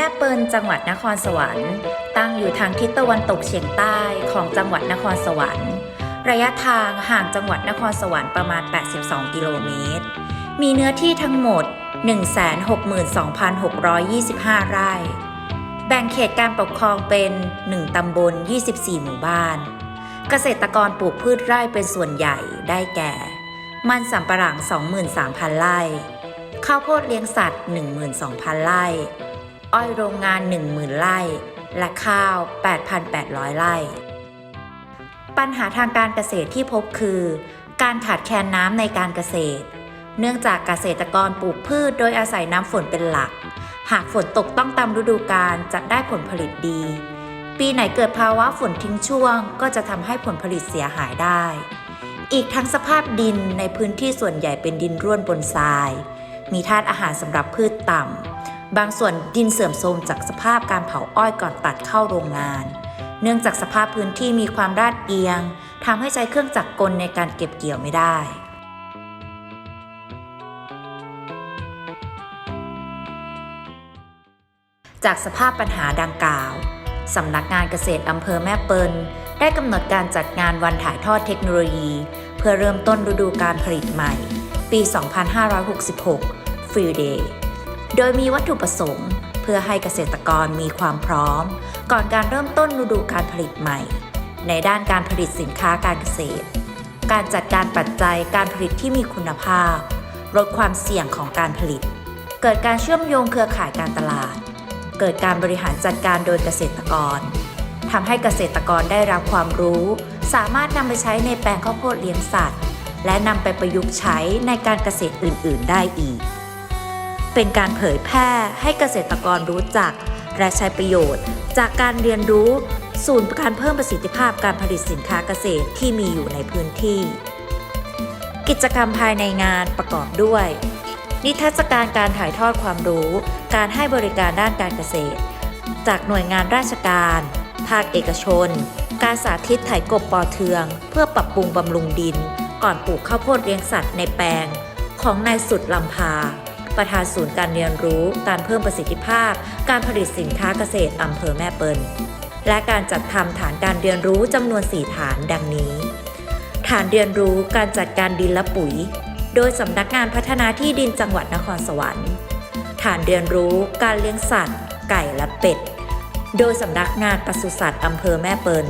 แม่เปิลจังหวัดนครสวรรค์ ตั้งอยู่ทางทิศตะวันตกเฉียงใต้ของจังหวัดนครสวรรค์ ระยะทางห่างจังหวัดนครสวรรค์ประมาณ 82 กิโลเมตร มีเนื้อที่ทั้งหมด 162,625 ไร่ แบ่งเขตการปกครองเป็น 1 ตำบล 24 หมู่บ้าน เกษตรกรปลูกพืชไร่เป็นส่วนใหญ่ได้แก่ มันสำปะหลัง 23,000 ไร่ ข้าวโพดเลี้ยงสัตว์ 12,000 ไร่ อ้อยโรงงาน 10,000 ไร่ และข้าว 8,800 ไร่ ปัญหาทางการเกษตรที่พบคือ การขาดแคลนน้ำในการเกษตร เนื่องจากเกษตรกรปลูกพืชโดยอาศัยน้ำฝนเป็นหลัก หากฝนตกต้องตามฤดูกาลจะได้ผลผลิตดี ปีไหนเกิดภาวะฝนทิ้งช่วง ก็จะทำให้ผลผลิตเสียหายได้ อีกทั้งสภาพดินในพื้นที่ส่วนใหญ่เป็นดินร่วนบนทราย มีธาตุอาหารสำหรับพืชต่ำ บางส่วนดินเสื่อมโทรมจากสภาพการเผาอ้อยก่อนตัดเข้าโรงงาน เนื่องจากสภาพพื้นที่มีความราดเอียงทำให้ใช้เครื่องจักรกลในการเก็บเกี่ยวไม่ได้จากสภาพปัญหาดังกล่าว สำนักงานเกษตรอำเภอแม่เปิลได้กำหนดการจัดงานวันถ่ายทอดเทคโนโลยี เพื่อเริ่มต้นฤดูการผลิตใหม่ ปี 2566 Free Day โดยมีวัตถุประสงค์ เพื่อให้เกษตรกรมีความพร้อม ก่อนการเริ่มต้นฤดูการผลิตใหม่ ในด้านการผลิตสินค้าการเกษตร การจัดการปัจจัยการผลิตที่มีคุณภาพ ลดความเสี่ยงของการผลิต เกิดการเชื่อมโยงเครือข่ายการตลาด เกิดการบริหารจัดการโดยเกษตรกรทำให้เกษตรกรได้รับความรู้ สามารถนำไปใช้ในแปลงข้าวโพดเลี้ยงสัตว์ และนำไปประยุกต์ใช้ในการเกษตรอื่น ๆ ได้อีก เป็นการเผยแพร่ให้เกษตรกรรู้จัก และใช้ประโยชน์ จากการเรียนรู้ศูนย์การเพิ่มประสิทธิภาพการผลิตสินค้าเกษตรที่มีอยู่ในพื้นที่ กิจกรรมภายในงานประกอบด้วย นิทรรศการการถ่ายทอดความรู้ การให้บริการด้านการเกษตร จากหน่วยงานราชการ ภาคเอกชน การสาธิตไถกบปอเทือง เพื่อปรับปรุงบำรุงดิน ก่อนปลูกข้าวโพดเลี้ยงสัตว์ในแปลง ของนายสุดลำพา ประธานศูนย์การเรียนรู้ การเพิ่มประสิทธิภาพ การผลิตสินค้าเกษตรอำเภอแม่เปิลและการจัดทำฐานการเรียนรู้จำนวน 4 ฐานดังนี้ ฐานเรียนรู้การจัดการดินและปุ๋ย โดยสำนักงานพัฒนาที่ดินจังหวัดนครสวรรค์ ฐานเรียนรู้การเลี้ยงสัตว์ ไก่และเป็ด โดยสำนักงานปศุสัตว์อำเภอแม่เปิล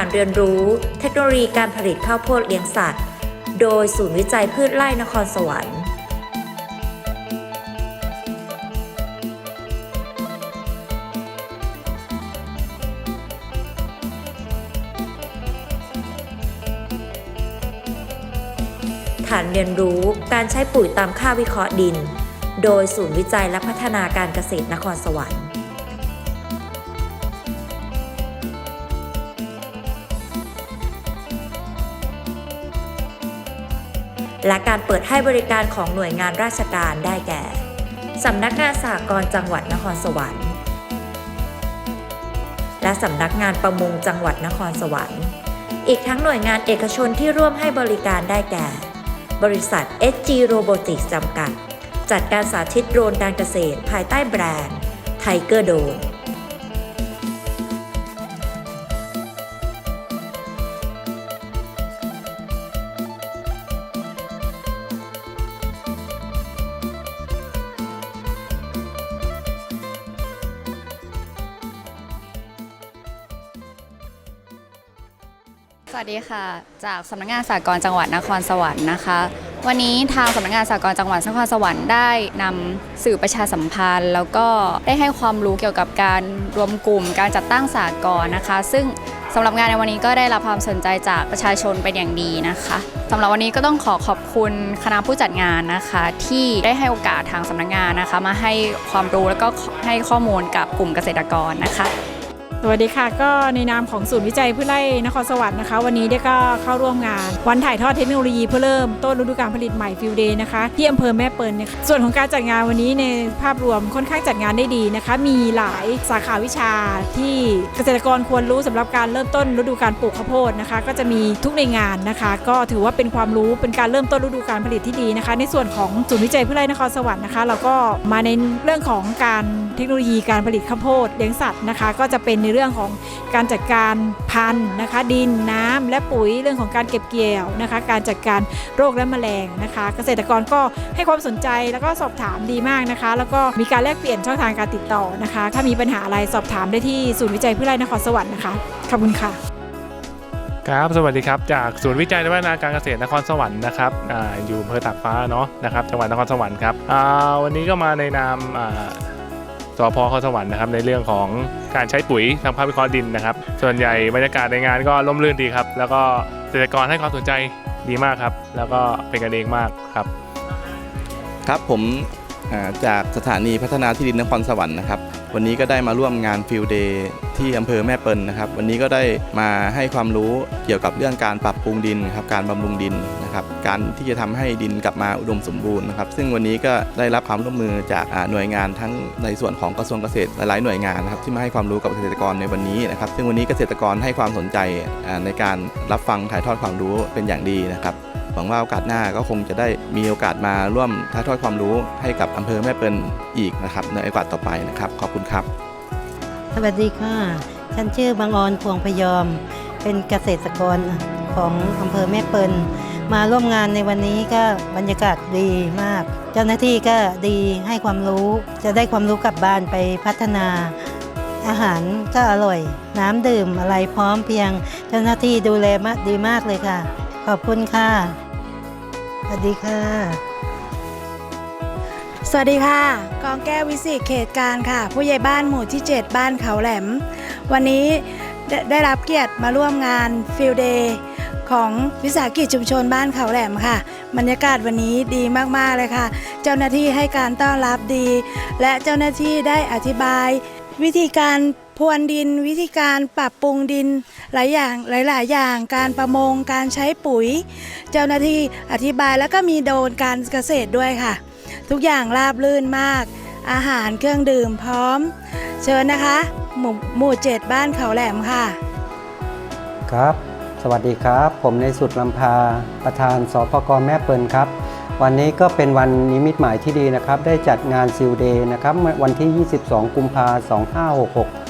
านเรียนรู้ เทคโนโลยีการผลิตข้าวโพดเลี้ยงสัตว์ โดยศูนย์วิจัยพืชไร่นครสวรรค์ฐานเรียนรู้การใช้ปุ๋ยตามค่าวิเคราะห์ดิน โดยศูนย์วิจัยและพัฒนาการเกษตรนครสวรรค์ และการเปิดให้บริการของหน่วยงานราชการได้แก่ สำนักงานสหกรณ์จังหวัดนครสวรรค์ และสำนักงานประมงจังหวัดนครสวรรค์ อีกทั้งหน่วยงานเอกชนที่ร่วมให้บริการได้แก่ บริษัท SG Robotics จำกัด จัดการสาธิตโดรนการเกษตรภายใต้แบรนด์ Tiger Drone สวัสดีค่ะ จากสำนักงานสากลจังหวัดนครสวรรค์นะคะ วันนี้ทางสำนักงานสากลจังหวัดนครสวรรค์ได้นำสื่อประชาสัมพันธ์ แล้วก็ได้ให้ความรู้เกี่ยวกับการรวมกลุ่มการจัดตั้งสากลนะคะ ซึ่งสำหรับงานในวันนี้ก็ได้รับความสนใจจากประชาชนเป็นอย่างดีนะคะสำหรับวันนี้ก็ต้องขอขอบคุณคณะผู้จัดงานนะคะ ที่ได้ให้โอกาสทางสำนักงานนะคะ มาให้ความรู้แล้วก็ให้ข้อมูลกับกลุ่มเกษตรกรนะคะ สวัสดีค่ะ ก็ในนามของศูนย์วิจัยพืชไร่นครสวรรค์นะคะ วันนี้ได้ก็เข้าร่วมงาน วันถ่ายทอดเทคโนโลยีเพื่อเริ่มต้นฤดูการผลิตใหม่ฟิวเดย์นะคะ ที่อำเภอแม่เปิลเนี่ยค่ะส่วนของการจัดงานวันนี้ในภาพรวมค่อนข้างจัดงานได้ดีนะคะ มีหลายสาขาวิชาที่เกษตรกรควรรู้สำหรับการเริ่มต้นฤดูการปลูกข้าวโพดนะคะ ก็จะมีทุกในงานนะคะ ก็ถือว่าเป็นความรู้เป็นการเริ่มต้นฤดูการผลิตที่ดีนะคะ ในส่วนของศูนย์วิจัยพืชไร่นครสวรรค์นะคะเราก็มาในเรื่องของการเทคโนโลยีการผลิตข้าวโพดเลี้ยงสัตว์นะคะ ก็จะเป็นในเรื่องของการจัดการพันธุ์นะคะ ดินน้ำและปุ๋ยเรื่องของการเก็บเกี่ยวนะคะ การจัดการโรคและแมลงนะคะ เกษตรกรก็ให้ความสนใจแล้วก็สอบถามดีมากนะคะ แล้วก็มีการแลกเปลี่ยนช่องทางการติดต่อนะคะ ถ้ามีปัญหาอะไรสอบถามได้ที่ศูนย์วิจัยพืชไร่นครสวรรค์นะคะขอบคุณค่ะครับสวัสดีครับจากศูนย์วิจัยและพัฒนาการเกษตรนครสวรรค์นะครับออยู่อำเภอตากฟ้าเนาะนะครับจังหวัดนครสวรรค์ครับวันนี้ก็มาในนามา สพนครสวรรค์นะครับในเรื่องของการใช้ปุ๋ยทางภาพวิเคราะห์ดินนะครับ ส่วนใหญ่บรรยากาศในงานก็ร่มรื่นดีครับ แล้วก็เกษตรกรให้ความสนใจดีมากครับ แล้วก็เป็นกันเองมากครับ ครับผมจากสถานีพัฒนาที่ดินนครสวรรค์นะครับ วันนี้ก็ได้มาร่วมงานฟิลเดย์ที่อำเภอแม่เปิลนะครับ วันนี้ก็ได้มาให้ความรู้เกี่ยวกับเรื่องการปรับปรุงดินครับการบำรุงดินนะครับการที่จะทำให้ดินกลับมาอุดมสมบูรณ์นะครับ ซึ่งวันนี้ก็ได้รับความร่วมมือจากหน่วยงานทั้งในส่วนของกระทรวงเกษตรหลายๆหน่วยงานนะครับที่มาให้ความรู้กับเกษตรกรในวันนี้นะครับ ซึ่งวันนี้เกษตรกรให้ความสนใจในการรับฟังถ่ายทอดความรู้เป็นอย่างดีนะครับ หวังว่าโอกาสหน้าก็คงจะได้มีโอกาสมาร่วมถ่ายทอดความรู้ให้กับอำเภอแม่เปิลอีกนะครับในโอกาสต่อไปนะครับ ขอบคุณครับ สวัสดีค่ะ ฉันชื่อบางออนพวงพยอม เป็นเกษตรกรของอำเภอแม่เปิลมาร่วมงานในวันนี้ก็บรรยากาศดีมาก เจ้าหน้าที่ก็ดีให้ความรู้จะได้ความรู้กลับบ้านไปพัฒนา อาหารก็อร่อย น้ำดื่มอะไรพร้อมเพียง เจ้าหน้าที่ดูแลมากดีมากเลยค่ะ ขอบคุณค่ะ สวัสดีค่ะ สวัสดีค่ะ กองแก้ววิสิเขตการค่ะ ผู้ใหญ่บ้านหมู่ที่ 7 บ้านเขาแหลม วันนี้ได้ได้รับเกียรติมาร่วมงานฟิลเดย์ของวิสาหกิจชุมชนบ้านเขาแหลมค่ะ บรรยากาศวันนี้ดีมาก ๆ เลยค่ะ เจ้าหน้าที่ให้การต้อนรับดี และเจ้าหน้าที่ได้อธิบาย วิธีการ พรวนดินวิธีการปรับปรุงดินหลายอย่างหลาย ๆ อย่าง การประมงการใช้ปุ๋ย เจ้าหน้าที่อธิบายแล้วก็มีโดนการเกษตรด้วยค่ะ ทุกอย่างราบรื่นมาก อาหารเครื่องดื่มพร้อม เชิญนะคะ หมู่หมู่เจ็ดบ้านเขาแหลมค่ะ ครับ สวัสดีครับ ผมในสุดลำพาประธานสพกแม่เปิลครับ วันนี้ก็เป็นวันนิมิตหมายที่ดีนะครับ ได้จัดงานซิลเดย์นะครับ วันที่ 22 กุมภา2566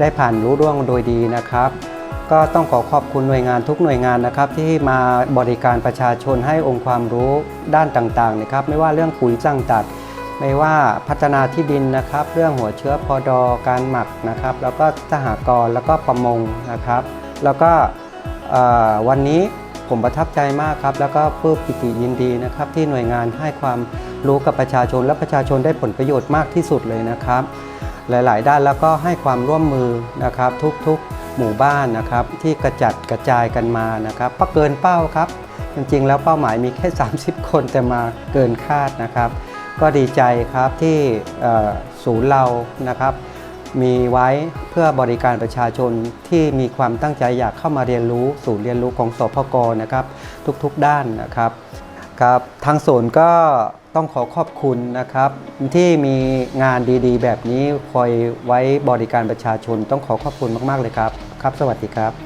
ได้ผ่านรู้ร่วงโดยดีนะครับ ก็ต้องขอขอบคุณหน่วยงานทุกหน่วยงานนะครับ ที่มาบริการประชาชนให้องค์ความรู้ด้านต่างๆนะครับ ไม่ว่าเรื่องปุ๋ยสร้างตัด ไม่ว่าพัฒนาที่ดินนะครับ เรื่องหัวเชื้อพอดอการหมักนะครับ แล้วก็สหกรณ์แล้วก็ประมงนะครับ แล้วก็วันนี้ผมประทับใจมากครับ แล้วก็ปลื้มปิติยินดีนะครับ ที่หน่วยงานให้ความรู้กับประชาชนและประชาชนได้ผลประโยชน์มากที่สุดเลยนะครับ หลาย ๆ ด้านแล้วก็ให้ความร่วมมือนะครับทุกๆหมู่บ้านนะครับที่กระจัดกระจายกันมานะครับก็เกินเป้าครับ จริง ๆ แล้วเป้าหมายมีแค่ 30 คนแต่มาเกินคาดนะครับ ก็ดีใจครับที่ศูนย์เรานะครับมีไว้เพื่อบริการประชาชนที่มีความตั้งใจอยากเข้ามาเรียนรู้ศูนย์เรียนรู้ของสพกนะครับ ทุกๆด้านนะครับครับทางศูนย์ก็ ต้องขอขอบคุณนะครับ ที่มีงานดีๆ แบบนี้คอยไว้บริการประชาชน ต้องขอขอบคุณมากๆเลยครับ ครับ สวัสดีครับ